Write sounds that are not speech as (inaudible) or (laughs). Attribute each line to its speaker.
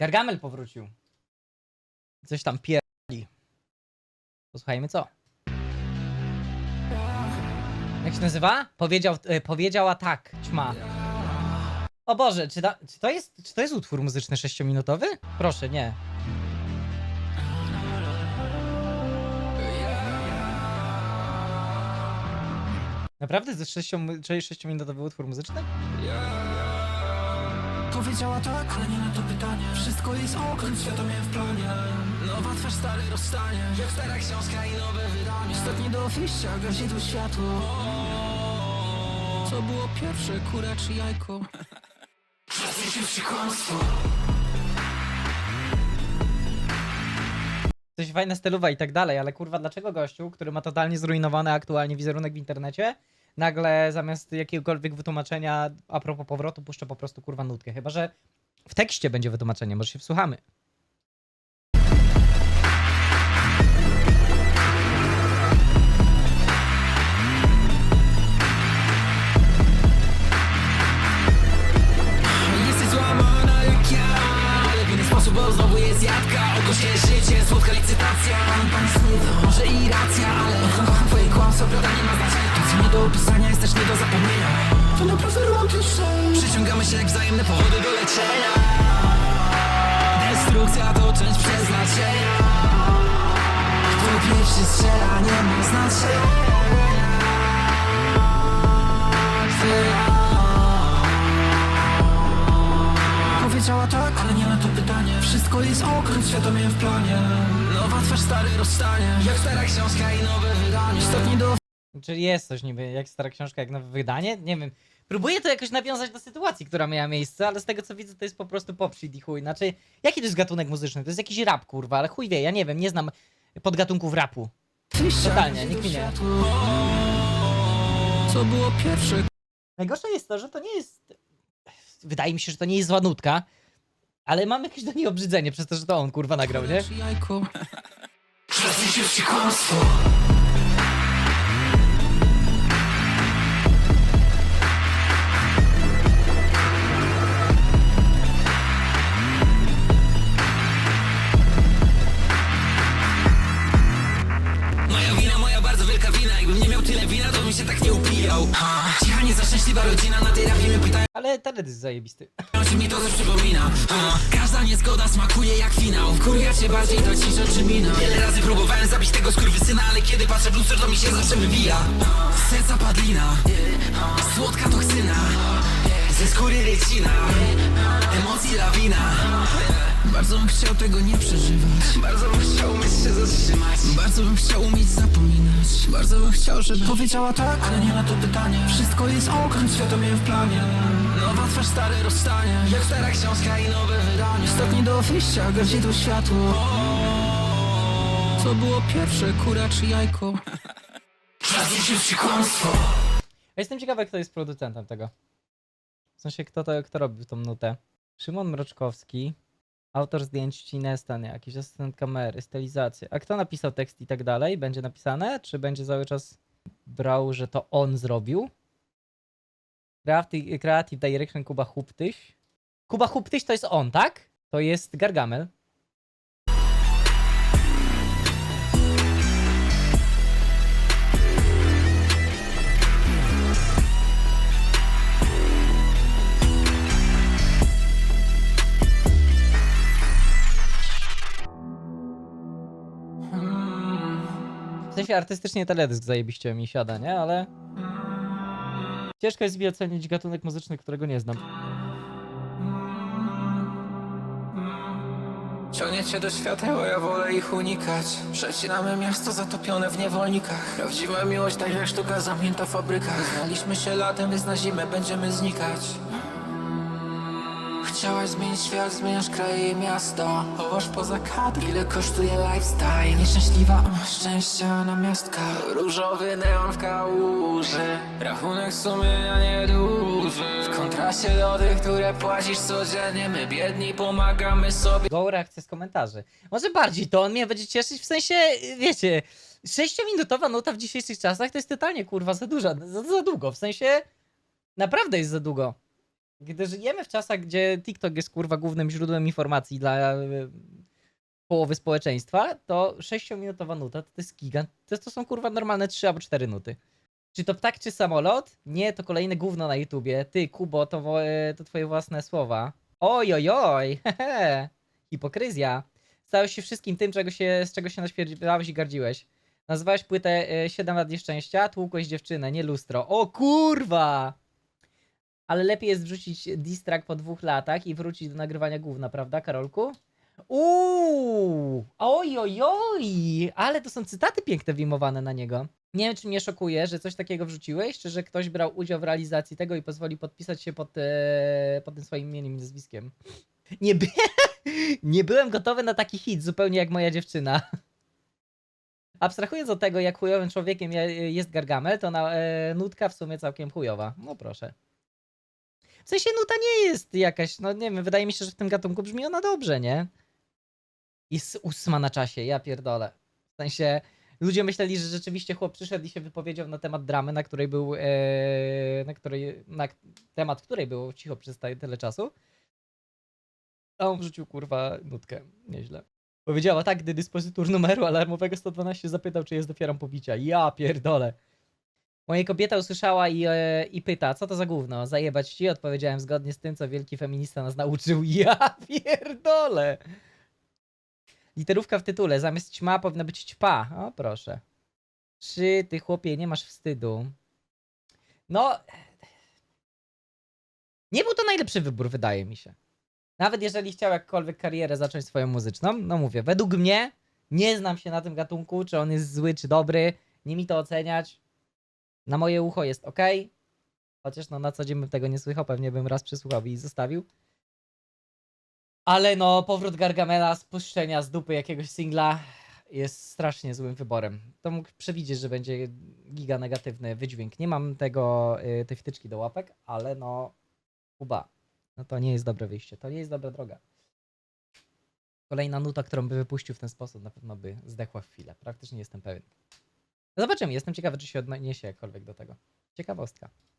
Speaker 1: Gargamel powrócił. Coś tam pierdoli. Posłuchajmy co. Jak się nazywa? Powiedział, e, powiedziała tak, ćma. O Boże, czy, da, czy, to jest, czy to jest utwór muzyczny sześciominutowy? Proszę, nie. Naprawdę to jest sześcio- czy sześciominutowy utwór muzyczny?
Speaker 2: Powiedziała tak, ale nie na to pytanie. Wszystko jest okręt, świadomie w planie. Nowa twarz, stare rozstanie Jak stara książka i nowe wydanie. Ostatni do wyjścia, gazi tu światło. Co było pierwsze, kura czy jajko? Się kłamstwo.
Speaker 1: Coś fajna stylowa i tak dalej, ale kurwa, dlaczego gościu, który ma totalnie zrujnowany aktualnie wizerunek w internecie, nagle zamiast jakiegokolwiek wytłumaczenia a propos powrotu puszcza po prostu kurwa nutkę? Chyba, że w tekście będzie wytłumaczenie, może się wsłuchamy.
Speaker 2: Złamana Ale w inny sposób, bo znowu jest jadka życie, słodka do opisania jest nie do zapomnienia. To naprawdę romantyczne Przyciągamy się jak wzajemne powody do leczenia. Destrukcja to część przeznaczenia. Kto pierwszy strzela nie ma znaczenia. Powiedziała tak, ale nie na to pytanie. Wszystko jest okręt, świadomie w planie. Nowa twarz, stary rozstanie. Jak stara książka i nowe wydanie. Ostatni do
Speaker 1: Czyli jest coś niby, jak stara książka, jak nowe wydanie? Nie wiem. Próbuję to jakoś nawiązać do sytuacji, która miała miejsce, ale z tego co widzę, to jest po prostu pop shit i chuj. Znaczy, jaki to jest gatunek muzyczny? To jest jakiś rap, kurwa, ale chuj wie, ja nie wiem, nie znam podgatunków rapu. Totalnie, nikt mi nie.
Speaker 2: Co było pierwsze,
Speaker 1: Najgorsze jest to, że to nie jest. Wydaje mi się, że to nie jest zła nutka, ale mam jakieś do niej obrzydzenie przez to, że to on kurwa nagrał, nie?
Speaker 2: jajko? (laughs) Się kłamstwo Jakbym nie miał tyle wina, to bym się tak nie upijał. Ha, Cicha, niezaszczęśliwa rodzina Na tej rapie pytają
Speaker 1: Ale teledysk jest zajebisty.
Speaker 2: czy mi to coś przypomina? Ha, Każda niezgoda smakuje jak finał. Cię bardziej to cisza czy mina? Wiele razy próbowałem zabić tego skurwysyna Ale kiedy patrzę w lustro, to mi się zawsze wybija Serca padlina. Słodka toksyna. Ze skóry rycina. Emocji lawina bardzo bym chciał tego nie przeżywać. Bardzo bym chciał umieć się zatrzymać. Bardzo bym chciał umieć zapominać. Bardzo bym chciał, żeby Powiedziała tak, ale nie na to pytanie. Wszystko jest okręt, świadomie w planie. Nowa twarz, stare rozstanie. Jak stara książka i nowe wydanie. Ostatni do wyjścia, gazi tu światło Co było pierwsze, kura czy jajko? Rozliczył się kłamstwo.
Speaker 1: Ja jestem ciekawy, kto jest producentem tego. W sensie, kto, to, kto robił tą nutę. Szymon Mroczkowski, autor zdjęć Cinesta, nie, jakiś asystent kamery, stylizacja. A kto napisał tekst i tak dalej? Będzie napisane? Czy będzie cały czas brał, że to on zrobił? Creative, creative Direction Kuba Huptyś. Kuba Huptyś to jest on, tak? To jest Gargamel. Sensie artystycznie teledysk zajebiście mi siada, nie? Ale... Ciężko jest mi ocenić gatunek muzyczny, którego nie znam.
Speaker 2: Ciągnie cię do świateł, ja wolę ich unikać Przecinamy miasto zatopione w niewolnikach Prawdziwa miłość, tak jak sztuka zamknięta w fabrykach Znaliśmy się latem, więc na zimę będziemy znikać Chciałaś zmienić świat, zmieniasz kraje i miasto Chowasz poza kadr, ile kosztuje lifestyle? Nieszczęśliwa, szczęścia na miastka. Różowy neon w kałuży. Rachunek sumienia nieduży W kontraście do tych, które płacisz codziennie. My biedni pomagamy sobie.
Speaker 1: Go reakcja z komentarzy. Może bardziej to on mnie będzie cieszyć, w sensie, wiecie, sześciominutowa nuta w dzisiejszych czasach to jest totalnie kurwa za duża, za, za długo, w sensie naprawdę jest za długo. Gdy żyjemy w czasach, gdzie TikTok jest kurwa głównym źródłem informacji dla e, połowy społeczeństwa, to 6-minutowa nuta to, jest gigant. To, są kurwa normalne 3 albo 4 nuty. Czy to ptak, czy samolot? Nie, to kolejne gówno na YouTubie. Ty, Kubo, to, e, to twoje własne słowa. Oj, oj, oj, (laughs) hehe. Hipokryzja. Stałeś się wszystkim tym, czego się, z czego się naświerdzałeś i gardziłeś. Nazwałeś płytę e, 7 lat nieszczęścia, tłukłeś dziewczynę, nie lustro. O kurwa! Ale lepiej jest wrzucić diss track po dwóch latach i wrócić do nagrywania główna, prawda, Karolku? Uuu! Oj, oj, oj! Ale to są cytaty piękne wyjmowane na niego. Nie wiem, czy mnie szokuje, że coś takiego wrzuciłeś, czy że ktoś brał udział w realizacji tego i pozwoli podpisać się pod, e, pod tym swoim imieniem i nazwiskiem. Nie, by... (laughs) nie byłem gotowy na taki hit, zupełnie jak moja dziewczyna. Abstrahując od tego, jak chujowym człowiekiem ja- jest Gargamel, to na, e, nutka w sumie całkiem chujowa. No proszę. W sensie nuta nie jest jakaś, no nie wiem, wydaje mi się, że w tym gatunku brzmi ona dobrze, nie? Jest ósma na czasie, ja pierdolę. W sensie, ludzie myśleli, że rzeczywiście chłop przyszedł i się wypowiedział na temat dramy, na której był, e, na której, na temat której było cicho przez tyle czasu. A on wrzucił, kurwa, nutkę. Nieźle. Powiedziała tak, gdy dyspozytor numeru alarmowego 112 zapytał, czy jest ofiarą pobicia. Ja pierdolę. Moja kobieta usłyszała i, e, i pyta, co to za gówno? Zajebać ci? Odpowiedziałem zgodnie z tym, co wielki feminista nas nauczył. (laughs) Ja pierdolę. Literówka w tytule. Zamiast ćma powinna być ćpa. O, proszę. Czy ty, chłopie, nie masz wstydu? No... Nie był to najlepszy wybór, wydaje mi się. Nawet jeżeli chciał jakkolwiek karierę zacząć swoją muzyczną, no mówię, według mnie nie znam się na tym gatunku, czy on jest zły, czy dobry. Nie mi to oceniać. Na moje ucho jest ok. Chociaż no na co dzień bym tego nie słychał, pewnie bym raz przysłuchał i zostawił. Ale no, powrót Gargamela, spuszczenia z dupy jakiegoś singla jest strasznie złym wyborem. To mógł przewidzieć, że będzie giga negatywny wydźwięk. Nie mam tego, y, tej wtyczki do łapek, ale no, Kuba, no to nie jest dobre wyjście, to nie jest dobra droga. Kolejna nuta, którą by wypuścił w ten sposób, na pewno by zdechła w chwilę. Praktycznie jestem pewien. Zobaczymy, jestem ciekawy, czy się odniesie jakkolwiek do tego. Ciekawostka.